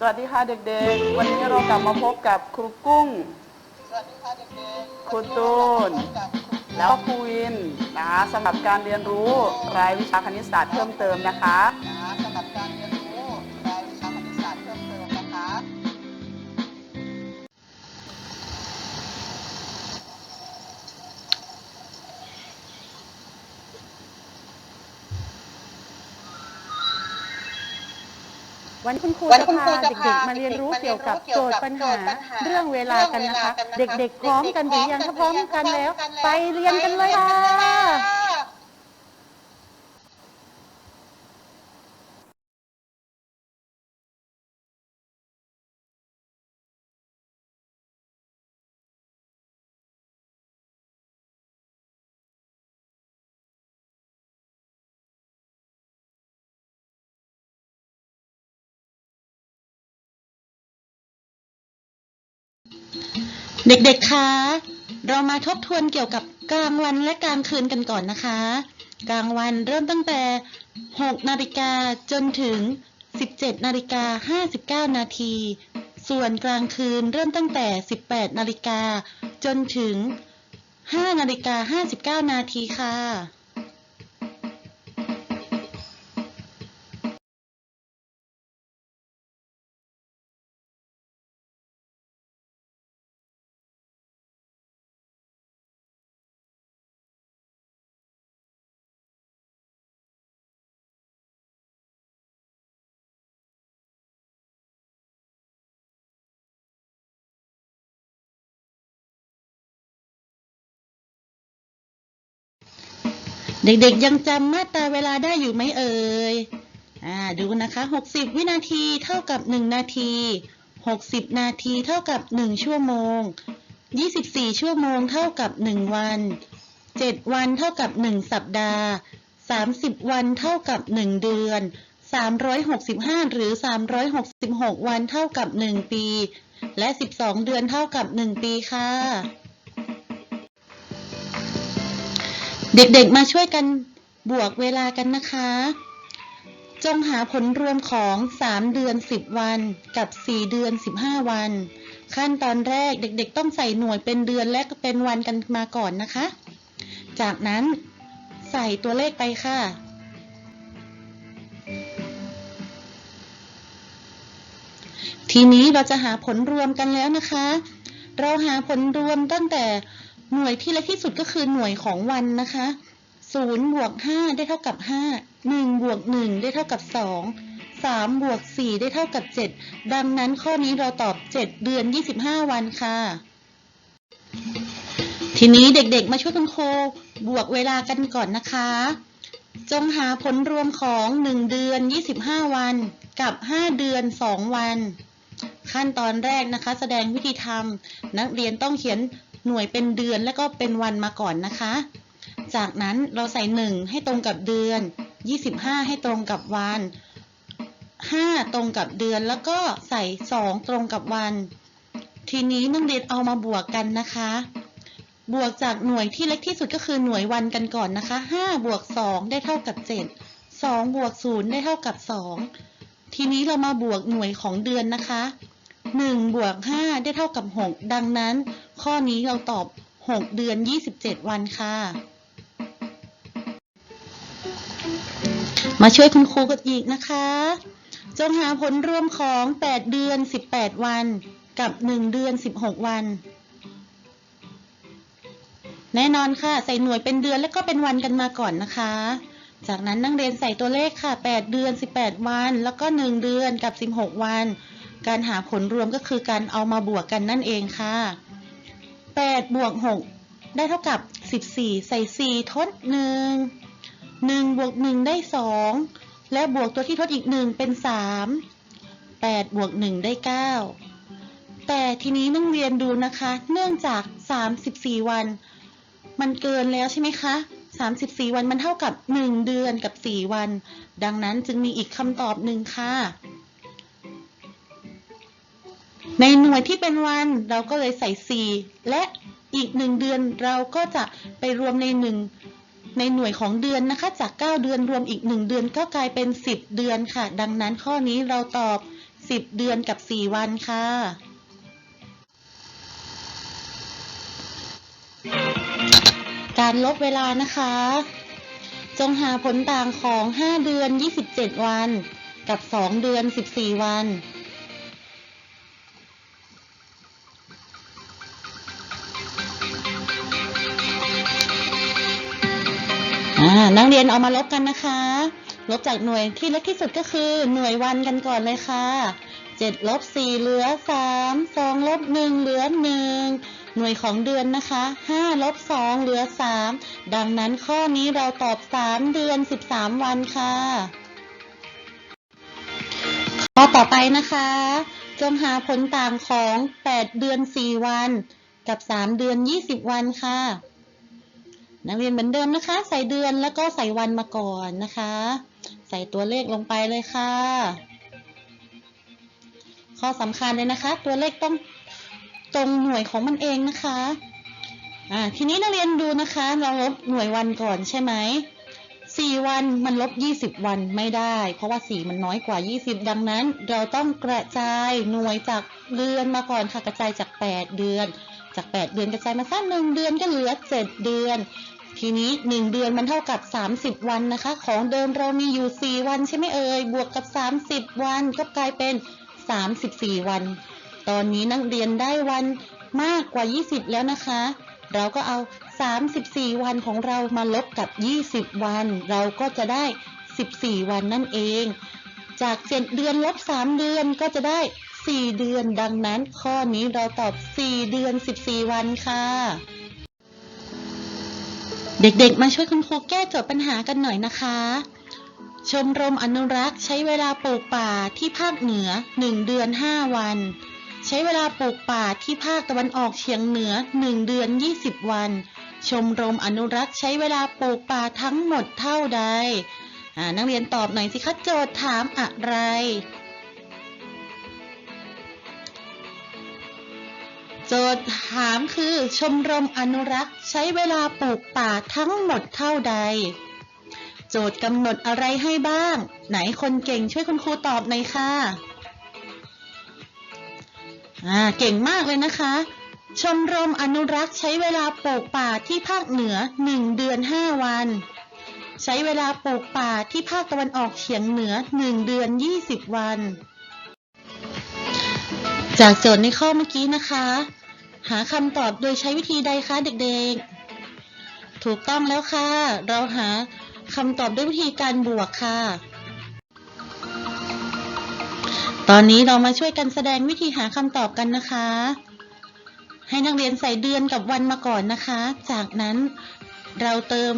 สวัสดีค่ะเด็กๆ วันนี้เรากลับมาพบกับครูกุ้ง สวัสดีค่ะเด็กๆครูตูน แล้วก็ครูวินนะคะสำหรับการเรียนรู้รายวิชาคณิตศาสตร์เพิ่มเติมนะคะ วันนี้คุณครูวันจะนี้คุณครูพาจะพาเด็กๆมาเรียนรู้เกี่ยวกับเด็กๆโจทย์ปัญหาเกี่ยวกับโจทย์ปัญหา เรื่องเวลากันนะคะเรื่องเวลากันนะคะเด็กๆพร้อมกันหรือยังเด็กๆถ้าพร้อมกันแล้วพร้อมกันแล้ว ไปเรียนกันเลยค่ะ เด็กๆ คะ เรามาทบทวนเกี่ยวกับกลางวันและกลางคืนกันก่อนนะคะ กลางวันเริ่มตั้งแต่ 6 นาฬิกาจนถึง 17 นาฬิกา 59 นาที ส่วนกลางคืนเริ่มตั้งแต่ 18 นาฬิกาจนถึง 5 นาฬิกา 59 นาทีค่ะ เด็กๆยังจำมาตราเวลาได้อยู่ไหมเอ่ย อ่า ดูนะคะ 60 วินาทีเท่ากับ 1 นาที 60 นาทีเท่ากับ 1 ชั่วโมง 24 ชั่วโมงเท่ากับ 1 วัน 7 วันเท่ากับ 1 สัปดาห์ 30 วันเท่ากับ 1 เดือน 365 หรือ 366 วันเท่ากับ 1 ปี และ 12 เดือนเท่ากับ 1 ปีค่ะ เด็กๆ มาช่วยกันบวกเวลากันนะคะ จงหาผลรวมของ 3 เดือน 10 วันกับ 4 เดือน 15 วัน ขั้นตอนแรกเด็กๆ ต้องใส่หน่วยเป็นเดือนและเป็นวันกันมาก่อนนะคะ จากนั้นใส่ตัวเลขไปค่ะทีนี้เราจะหาผลรวมกันแล้วนะคะ เราหาผลรวมตั้งแต่ หน่วยที่เล็กที่สุดก็คือหน่วยของวันนะคะ0บวก5ได้เท่ากับ 5 1บวก1ได้เท่ากับ 2 3บวก4ได้เท่ากับ 7 ดังนั้นข้อนี้เราตอบ 7 เดือน 25 วันค่ะ ทีนี้เด็กๆมาช่วยคุณครูบวกเวลากันก่อนนะคะ จงหาผลรวมของ 1 เดือน 25 วัน กับ 5 เดือน 2 วัน ขั้นตอนแรกนะคะ แสดงวิธีทำนักเรียนต้องเขียน หน่วยเป็นเดือนและก็เป็นวันมาก่อนนะคะ จากนั้นเราใส่ 1 ให้ตรงกับเดือน 25 ให้ตรงกับวัน 5 ตรงกับเดือนแล้วก็ใส่ 2 ตรงกับวัน ทีนี้นักเรียนเอามาบวกกันนะคะ บวกจากหน่วยที่เล็กที่สุดก็คือหน่วยวันกันก่อนนะคะ 5 บวก 2 ได้เท่ากับ 7 2 บวก 0 ได้เท่ากับ 2 ทีนี้เรามาบวกหน่วยของเดือนนะคะ 1 บวก 5 ได้เท่ากับ 6 ดังนั้น ข้อนี้เราตอบ 6 เดือน 27 วันค่ะ มาช่วยคุณครูกันอีกนะคะ จงหาผลรวมของ 8 เดือน 18 วัน กับ 1 เดือน 16 วัน แน่นอนค่ะ ใส่หน่วยเป็นเดือนแล้วก็เป็นวันกันมาก่อนนะคะ จากนั้นนักเรียนใส่ตัวเลขค่ะ 8 เดือน 18 วัน แล้วก็ 1 เดือนกับ 16 วันการหาผลรวมก็คือการเอามาบวกกันนั่นเองค่ะ 8 บวก 6 ได้เท่ากับ 14 ใส่ 4 ทด 1 1 บวก 1 ได้ 2 และบวกตัวที่ทดอีก 1 เป็น 3 8 บวก 1 ได้ 9 แต่ทีนี้นักเรียนดูนะคะ เนื่องจาก 34 วัน มันเกินแล้วใช่ไหมคะ 34 วันมันเท่ากับ 1 เดือนกับ 4 วัน ดังนั้นจึงมีอีกคำตอบหนึ่งค่ะ ในหน่วยที่เป็นวันเราก็เลยใส่ 4 และอีก 1 เดือนเราก็จะไปรวมใน 1 ในหน่วยของเดือนนะคะ จาก 9 เดือนรวมอีก 1 เดือนก็กลายเป็น 10 เดือนค่ะ ดังนั้นข้อนี้เราตอบ 10 เดือนกับ 4 วันค่ะการลบเวลานะคะ จงหาผลต่างของ 5 เดือน 27 วัน กับ 2 เดือน 14 วัน นักเรียนเอามาลบกันนะคะ ลบจากหน่วยที่เล็กที่สุดก็คือหน่วยวันกันก่อนเลยค่ะ7ลบ4เหลือ3 2ลบ1เหลือ1หน่วยของเดือนนะคะ5ลบ2เหลือ3ดังนั้นข้อนี้เราตอบ3เดือน13วันค่ะ ข้อต่อไปนะคะ จงหาผลต่างของ8เดือน4วัน กับ3เดือน20วันค่ะ นักเรียนเหมือนเดิมนะคะ ใส่เดือนแล้วก็ใส่วันมาก่อนนะคะ ใส่ตัวเลขลงไปเลยค่ะ ข้อสำคัญเลยนะคะ ตัวเลขต้องตรงหน่วยของมันเองนะคะอ่าทีนี้นักเรียนดูนะคะ เราลบหน่วยวันก่อนใช่ไหมสี่วันมันลบ20วันไม่ได้ เพราะว่าสี่มันน้อยกว่า20ดังนั้น เราต้องกระจายหน่วยจากเดือนมาก่อนค่ะกระจายจาก8เดือน จาก 8 เดือนกระจายมาสักหนึ่งเดือนก็เหลือ 7 เดือน ทีนี้ 1 เดือนมันเท่ากับ 30 วันนะคะ ของเดิมเรามีอยู่ 4 วันใช่ไหมเอ่ย บวกกับ 30 วันก็กลายเป็น 34 วัน ตอนนี้นักเรียนได้วันมากกว่า 20 แล้วนะคะ เราก็เอา 34 วันของเรามาลบกับ 20 วัน เราก็จะได้ 14 วันนั่นเอง จาก 7 เดือนลบ 3 เดือนก็จะได้ 4เดือน ดังนั้นข้อนี้เราตอบ4เดือน14วันค่ะ เด็กๆ มาช่วยคุณครูแก้โจทย์ปัญหากันหน่อยนะคะ ชมรมอนุรักษ์ใช้เวลาปลูกป่าที่ภาคเหนือ1เดือน5วัน ใช้เวลาปลูกป่าที่ภาคตะวันออกเฉียงเหนือ1เดือน20วัน ชมรมอนุรักษ์ใช้เวลาปลูกป่าทั้งหมดเท่าใดนักเรียนตอบหน่อยสิคะโจทย์ถามอะไร จทย์ถามคือชมรมอนุรักษ์ใช้เวลาปลูกป่าทั้งหมดเท่าใด โจทย์กำหนดอะไรให้บ้าง ไหนคนเก่งช่วยคุณครูตอบหน่อยค่ะอ่าเก่งมากเลยนะคะ ชมรมอนุรักษ์ใช้เวลาปลูกป่าที่ภาคเหนือ 1 เดือน 5 วัน ใช้เวลาปลูกป่าที่ภาคตะวันออกเฉียงเหนือ 1 เดือน 20 วันจากโจทย์ในข้อเมื่อกี้นะคะ หาคำตอบโดยใช้วิธีใดคะเด็กๆ ถูกต้องแล้วค่ะ เราหาคำตอบด้วยวิธีการบวกค่ะ ตอนนี้เรามาช่วยกันแสดงวิธีหาคำตอบกันนะคะ ให้นักเรียนใส่เดือนกับวันมาก่อนนะคะ จากนั้นเราเติม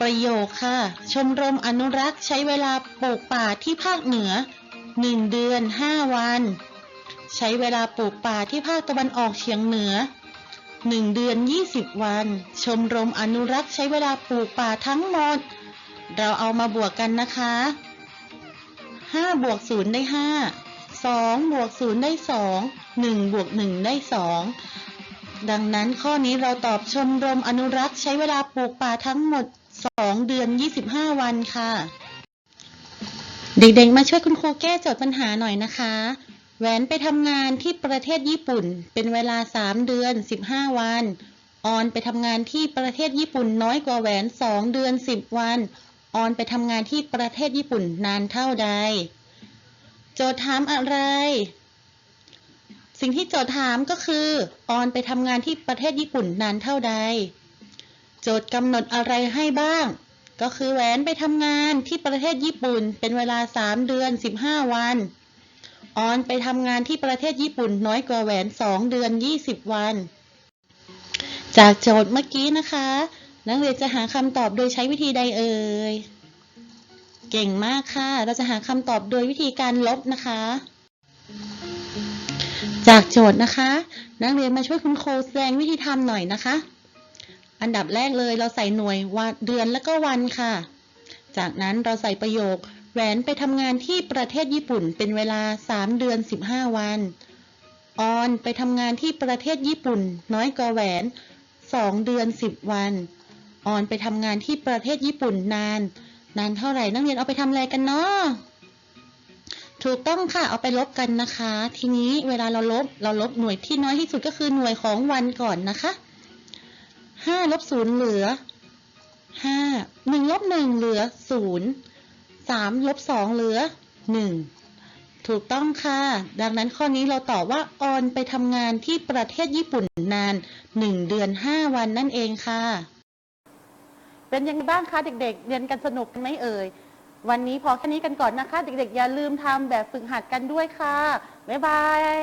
ประโยคค่ะ ชมรมอนุรักษ์ใช้เวลาปลูกป่าที่ภาคเหนือ 1 เดือน 5 วัน ใช้เวลาปลูกป่าที่ภาคตะวันออกเฉียงเหนือ 1 เดือน 20 วัน ชมรมอนุรักษ์ใช้เวลาปลูกป่าทั้งหมด เราเอามาบวกกันนะคะ 5 บวก 0 ได้ 5 2 บวก 0 ได้ 2 1 บวก 1 ได้ 2 ดังนั้นข้อนี้เราตอบชมรมอนุรักษ์ใช้เวลาปลูกป่าทั้งหมด 2 เดือน 25 วันค่ะ เด็กๆ มาช่วยคุณครูแก้โจทย์ปัญหาหน่อยนะคะ แหวนไปทำงานที่ประเทศญี่ปุ่น เป็นเวลา 3 เดือน 15 วัน ออนไปทำงานที่ประเทศญี่ปุ่นน้อยกว่าแหวน 2 เดือน 10 วัน ออนไปทำงานที่ประเทศญี่ปุ่นนานเท่าใด โจทย์ถามอะไร สิ่งที่โจทย์ถามก็คือ ออนไปทำงานที่ประเทศญี่ปุ่นนานเท่าใด โจทย์กำหนดอะไรให้บ้าง ก็คือแหวนไปทำงานที่ประเทศญี่ปุ่น เป็นเวลา 3 เดือน 15 วัน ออนไปทำงานที่ประเทศญี่ปุ่นน้อยกว่าแหวน 2 เดือน 20 วัน จากโจทย์เมื่อกี้นะคะ นักเรียนจะหาคำตอบโดยใช้วิธีใดเอ่ย เก่งมากค่ะ เราจะหาคำตอบโดยวิธีการลบนะคะ จากโจทย์นะคะ นักเรียนมาช่วยคุณครูแสดงวิธีทำหน่อยนะคะ อันดับแรกเลยเราใส่หน่วยวันเดือนแล้วก็วันค่ะ จากนั้นเราใส่ประโยค แหวนไปทำงานที่ประเทศญี่ปุ่นเป็นเวลา 3 เดือน 15 วัน ออนไปทำงานที่ประเทศญี่ปุ่น น้อยกว่าแหวน 2 เดือน 10 วัน ออนไปทำงานที่ประเทศญี่ปุ่นนาน นานเท่าไหร่นักเรียนเอาไปทำอะไรกันเนาะถูกต้องค่ะ เอาไปลบกันนะคะ ทีนี้เวลาเราลบ เราลบหน่วยที่น้อยที่สุดก็คือหน่วยของวันก่อนนะคะห้าลบศูนย์เหลือห้าหนึ่งลบหนึ่งเหลือศูนย์ สามลบสองเหลือหนึ่งถูกต้องค่ะ ดังนั้นข้อนี้เราตอบว่าออนไปทำงานที่ประเทศญี่ปุ่นนานหนึ่งเดือนห้าวันนั่นเองค่ะ เป็นยังไงบ้างคะเด็ก ๆ เรียนกันสนุกกันไหมเอ่ย วันนี้พอแค่นี้กันก่อนนะคะ เด็ก ๆ อย่าลืมทำแบบฝึกหัดกันด้วยค่ะ บ๊ายบาย